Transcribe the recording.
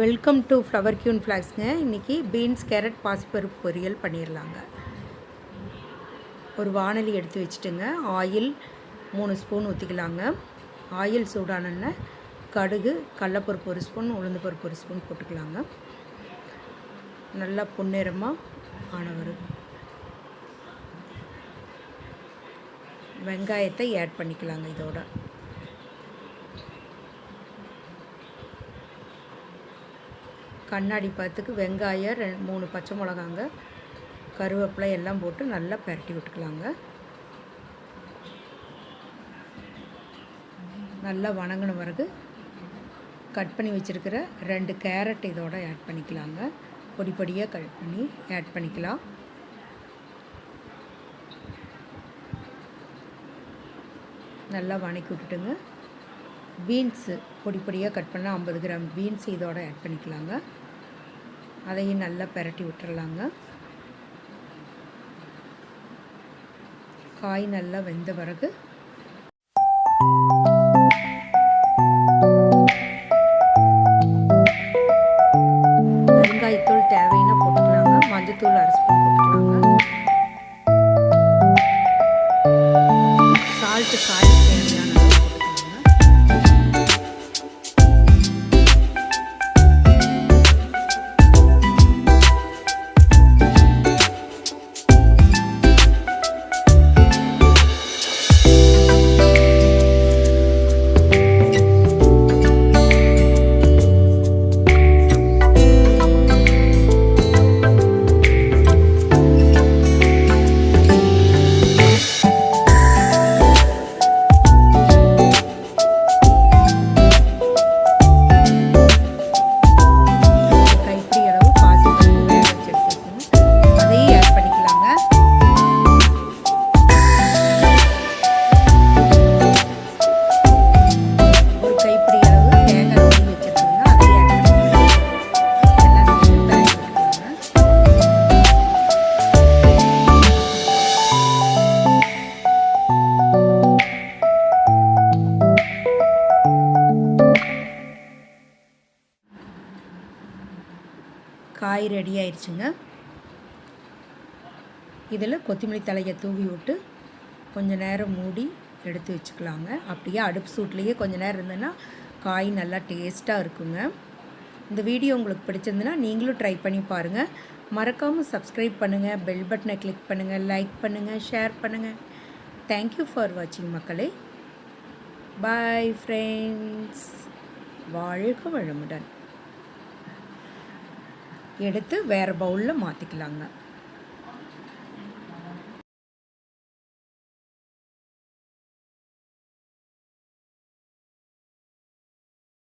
Welcome to flower queen ஃப்ளாக்ஸுங்க இன்றைக்கி beans carrot பாசிப்பருப்பு பொரியல் பண்ணிடலாங்க ஒரு வானலி எடுத்து வச்சுட்டுங்க. ஆயில் மூணு ஸ்பூன் ஊற்றிக்கலாங்க ஆயில் சூடானோன்னே கடுகு கடலப்பருப்பு ஒரு ஸ்பூன் உளுந்து பருப்பு ஒரு ஸ்பூன் போட்டுக்கலாங்க. நல்லா பொன்னிறமாக ஆனவர் வெங்காயத்தை ஆட் பண்ணிக்கலாங்க இதோட. கண்ணாடி பார்த்துக்கு வெங்காயம் ரெண்டு மூணு பச்சை மிளகாங்க கருவேப்பிலை எல்லாம் போட்டு நல்லா பரட்டி விட்டுக்கலாங்க. நல்லா வணங்கின பிறகு கட் பண்ணி வச்சுருக்கிற ரெண்டு கேரட் இதோட ஆட் பண்ணிக்கலாங்க. பொடி பொடியாக கட் பண்ணி ஆட் பண்ணிக்கலாம். நல்லா வணக்கி விட்டுட்டுங்க. பீன்ஸு பொடி பொடியாக கட் பண்ணால் ஐம்பது கிராம் பீன்ஸ் இதோட ஆட் பண்ணிக்கலாங்க. அதையும் நல்லா பரட்டி விட்டுறலாங்க. காய் நல்லா வெந்த பிறகு வெங்காயத்தூள் தேவைன்னா போட்டுக்கலாங்க. மஞ்சத்தூள் அரை ஸ்பூன் போட்டுக்கலாங்க. சால்ட்டு காய் தேவையான காய் ரெடி ஆயிடுச்சுங்க. இதில் கொத்தமல்லி தலையை தூவி விட்டு கொஞ்சம் நேரம் மூடி எடுத்து வச்சுக்கலாங்க. அப்படியே அடுப்பு சூட்லேயே கொஞ்சம் நேரம் இருந்ததுன்னா காய் நல்லா டேஸ்ட்டாக இருக்குங்க. இந்த வீடியோ உங்களுக்கு பிடிச்சிருந்துன்னா நீங்களும் ட்ரை பண்ணி பாருங்கள் மறக்காமல் சப்ஸ்கிரைப் பண்ணுங்கள் பெல் பட்டனை கிளிக் பண்ணுங்கள் லைக் பண்ணுங்கள் ஷேர் பண்ணுங்கள் தேங்க்யூ ஃபார் வாட்சிங் மக்களே. பாய் ஃப்ரெண்ட்ஸ் வாழ்க வளமுடன். எடுத்து வேறு பவுலில் மாற்றிக்கலாங்க